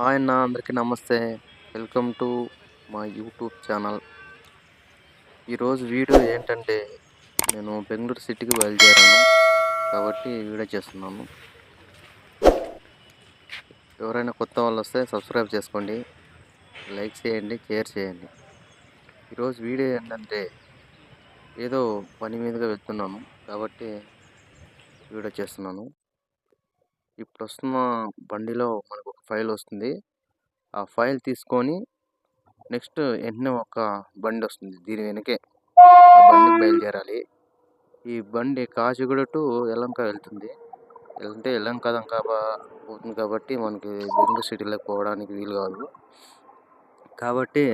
Hi అన్న అందరికీ నమస్తే. వెల్కమ్ టు మా యూట్యూబ్ ఛానల్. ఈరోజు వీడియో ఏంటంటే నేను బెంగళూరు సిటీకి బయలుదేరాను. కాబట్టి వీడియో చేస్తున్నాను. ఎవరైనా కొత్త వాళ్ళు వస్తే సబ్స్క్రైబ్ చేసుకోండి. లైక్ చేయండి షేర్ చేయండి. ఈరోజు వీడియో ఏంటంటే ఏదో పని మీదుగా వెళ్తున్నాను. కాబట్టి వీడియో చేస్తున్నాను. ఇప్పుడు వస్తున్న బండిలో మనకు ఫైల్ వస్తుంది. ఆ ఫైల్ తీసుకొని నెక్స్ట్ వెంటనే ఒక బండి వస్తుంది దీని వెనకే. ఆ బండికి బయలుదేరాలి. ఈ బండి కాచిగూడ టు ఎల్లంక వెళ్తుంది. అంటే ఎల్లంక దంకా పోతుంది కాబట్టి మనకి బెంగళూరు సిటీలోకి పోవడానికి వీలు కాదు. కాబట్టి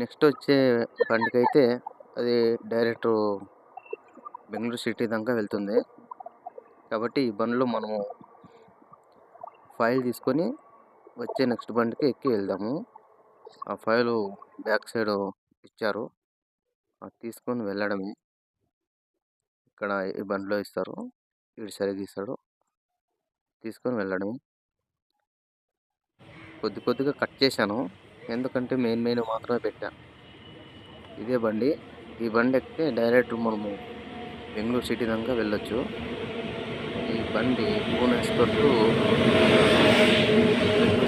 నెక్స్ట్ వచ్చే బండికి అయితే అది డైరెక్ట్ బెంగళూరు సిటీ దాకా వెళ్తుంది. కాబట్టి ఈ బండిలో మనము ఫైల్ తీసుకొని వచ్చే నెక్స్ట్ బండికి ఎక్కి వెళ్దాము. ఆ ఫైల్ బ్యాక్ సైడ్ ఇచ్చారు. అది తీసుకొని వెళ్ళడమే. ఇక్కడ ఈ బండిలో ఇస్తారు. వీడు సరిగ్గా ఇస్తాడు తీసుకొని వెళ్ళడమే. కొద్ది కొద్దిగా కట్ చేశాను. ఎందుకంటే మెయిన్ మెయిన్ మాత్రమే పెట్టాను ఇదే బండి. ఈ బండి ఎక్కితే డైరెక్ట్ మనము బెంగళూరు సిటీ దాకా వెళ్ళొచ్చు. ఈ బండి భువనేశ్వర్ టు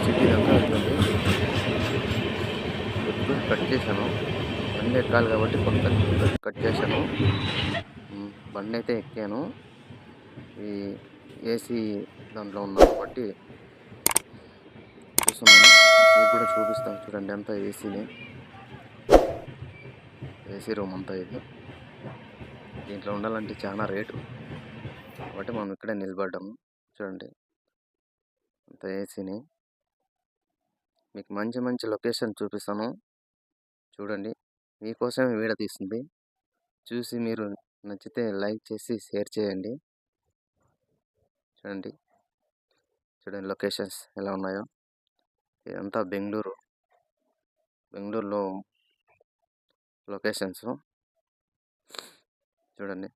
సిటీ దాకా వెళ్తుంది కట్ చేశాను. బండి ఎక్కాలి కాబట్టి కొంత కట్ చేశాను. బండి అయితే ఎక్కాను. ఈ ఏసీ దాంట్లో ఉన్నాను కాబట్టి చూస్తున్నాను. మీకు కూడా చూపిస్తాను. చూడండి అంతా ఏసీనే. ఏసీ రూమ్ అంతా ఇది. దీంట్లో ఉండాలంటే చాలా రేటు. కాబట్టి మనం ఇక్కడే నిలబడ్డాము. చూడండి. అంత ఏసీని మీకు మంచి మంచి లొకేషన్ చూపిస్తాను. చూడండి. మీకోసమే వీడియో తీస్తుంది. చూసి మీరు నచ్చితే లైక్ చేసి షేర్ చేయండి. చూడండి. చూడండి లొకేషన్స్ ఎలా ఉన్నాయో. ఇదంతా బెంగళూరు. బెంగళూరులో లొకేషన్స్. చూడండి.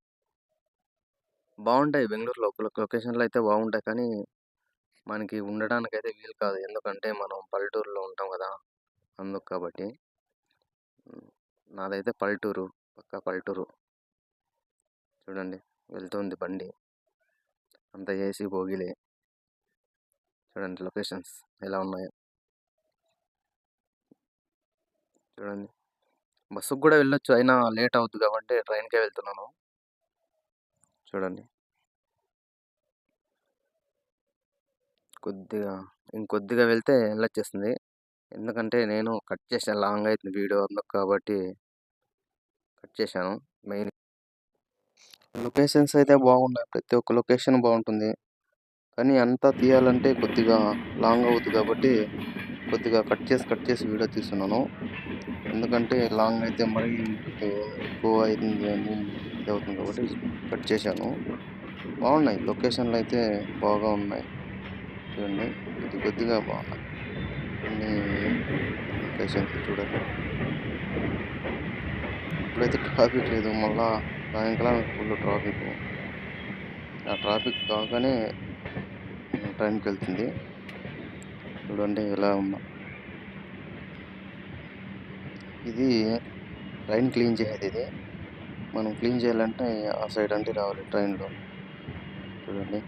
బాగుంటాయి బెంగళూరులో లొకేషన్లు అయితే బాగుంటాయి కానీ మనకి ఉండడానికి అయితే వీలు కాదు. ఎందుకంటే మనం పల్లెటూరులో ఉంటాం కదా! అందుకు కాబట్టి. నాదైతే పల్లెటూరు. పక్క పల్లెటూరు. చూడండి. వెళ్తుంది బండి. అంత ఏసీ భోగిలే చూడండి లొకేషన్స్ ఎలా ఉన్నాయో. చూడండి. బస్సుకు కూడా వెళ్ళొచ్చు. అయినా లేట్ అవుతుంది కాబట్టి ట్రైన్కే వెళ్తున్నాను. చూడండి. కొద్దిగా ఇంకొద్దిగా వెళ్తే వెళ్ళొచ్చేస్తుంది. ఎందుకంటే నేను కట్ చేశాను లాంగ్ అవుతుంది వీడియో అందుకు కాబట్టి కట్ చేశాను మెయిన్. లొకేషన్స్ అయితే బాగున్నాయి. ప్రతి ఒక్క లొకేషన్ బాగుంటుంది. కానీ అంతా తీయాలంటే కొద్దిగా లాంగ్ అవుతుంది కాబట్టి కొద్దిగా కట్ చేసి కట్ చేసి వీడియో తీస్తున్నాను. ఎందుకంటే లాంగ్ అయితే మరీ ఎక్కువ అవుతుంది అని ఇది అవుతుంది కాబట్టి కట్ చేశాను. బాగున్నాయి. లొకేషన్లు అయితే బాగా ఉన్నాయి. చూడండి కొద్ది కొద్దిగా బాగున్నాయి. కొన్ని లొకేషన్స్ చూడండి. ఇప్పుడైతే ట్రాఫిక్ లేదు. మళ్ళా సాయంకాలం ఫుల్ ట్రాఫిక్ ఆ ట్రాఫిక్ కాగానే ట్రైన్కి వెళ్తుంది చూడండి ఎలా ఉన్నా ఇది ట్రైన్ క్లీన్ చేసేది. ఇది మనం క్లీన్ చేయాలంటే ఆ సైడ్ అంటే రావాలి ట్రైన్లో. చూడండి.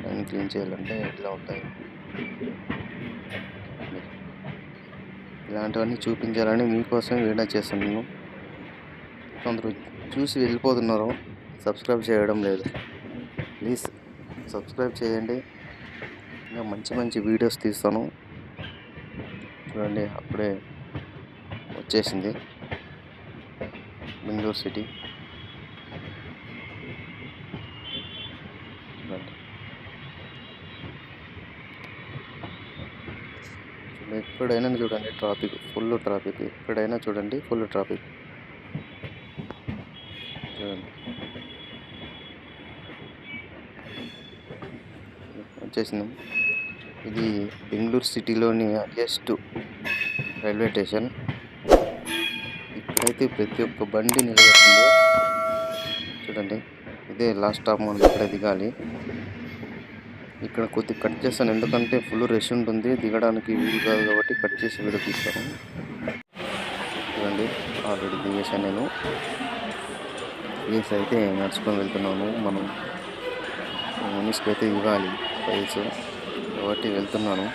ట్రైన్ క్లీన్ చేయాలంటే ఇట్లా ఉంటాయి. ఇలాంటివన్నీ చూపించాలని మీకోసం వీడియో చేస్తున్నాను. కొందరు చూసి వెళ్ళిపోతున్నారు. సబ్స్క్రైబ్ చేయడం లేదు. ప్లీజ్ సబ్స్క్రైబ్ చేయండి. ఇంకా మంచి మంచి వీడియోస్ తీస్తాను. చూడండి అప్పుడే వచ్చేసింది. బెంగళూరు సిటీ చూడండి చూడండి, ఎక్కడైనా చూడండి ట్రాఫిక్ ఫుల్ ట్రాఫిక్. ఎక్కడైనా చూడండి ఫుల్ ట్రాఫిక్. చూడండి. వచ్చేసినాం ఇది బెంగళూరు సిటీలోని హైయెస్ట్ రైల్వే స్టేషన్. ఇక్కడైతే ప్రతి ఒక్క బండి నిలబడుతుంది. చూడండి ఇదే లాస్ట్ స్టాప్ మనం ఇక్కడ దిగాలి. ఇక్కడ కొద్దిగా కట్ చేస్తాను. ఎందుకంటే ఫుల్ రష్ ఉంటుంది. దిగడానికి వీలు కాదు కాబట్టి కట్ చేసి వీడియో తీస్తాను చూడండి ఆల్రెడీ దిగేసాను నేను. ఫీల్స్ అయితే నడుచుకొని వెళ్తున్నాను మనం. మనిషికి అయితే ఇవ్వాలి ఫైల్స్ కాబట్టి వెళ్తున్నాను.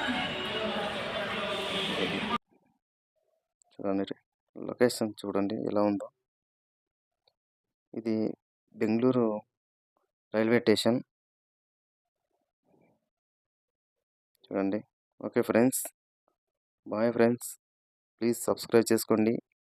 చూడండి లొకేషన్ చూడండి ఎలా ఉందో. ఇది బెంగళూరు రైల్వే స్టేషన్. చూడండి. Okay friends. Bye friends. Please subscribe చేసుకోండి.